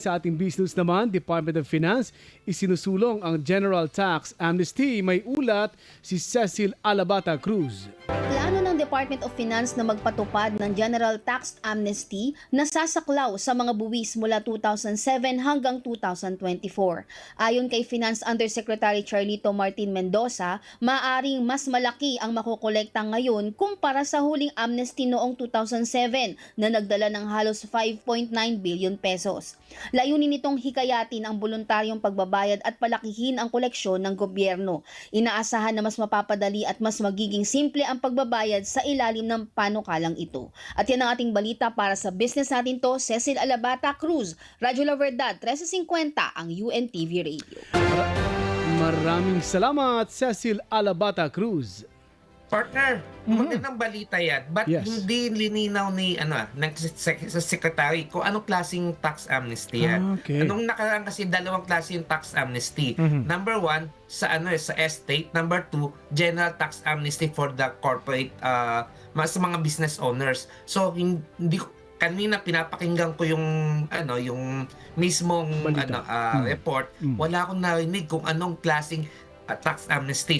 Sa ating business naman, Department of Finance, isinusulong ang General Tax Amnesty. May ulat si Cecil Alabata Cruz. Plano Department of Finance na magpatupad ng General Tax Amnesty na sasaklaw sa mga buwis mula 2007 hanggang 2024. Ayon kay Finance Undersecretary Charlito Martin Mendoza, maaring mas malaki ang makukolekta ngayon kumpara sa huling amnesty noong 2007 na nagdala ng halos 5.9 billion pesos. Layunin nitong hikayatin ang voluntaryong pagbabayad at palakihin ang koleksyon ng gobyerno. Inaasahan na mas mapapadali at mas magiging simple ang pagbabayad sa ilalim ng panukalang ito. At yan ang ating balita para sa business natin to, Cecil Alabata Cruz, Radyo La Verdad, 1350 ang UNTV Radio. Maraming salamat, Cecil Alabata Cruz. Partner, magandang balita yan. But Yes. hindi lininaw ni ano, ng sec- sa secretary kung anong klaseng tax amnesty yan. Ah, okay. Anong nakaraan kasi dalawang klase yung tax amnesty. Mhm. Number one, sa ano eh, sa estate. Number two, general tax amnesty for the corporate, uh, sa mga business owners. So, hindi kanina pinapakinggan ko yung ano yung mismong Balita. ano ah, Mm. report Mm. wala akong narinig kung anong klaseng ah, tax amnesty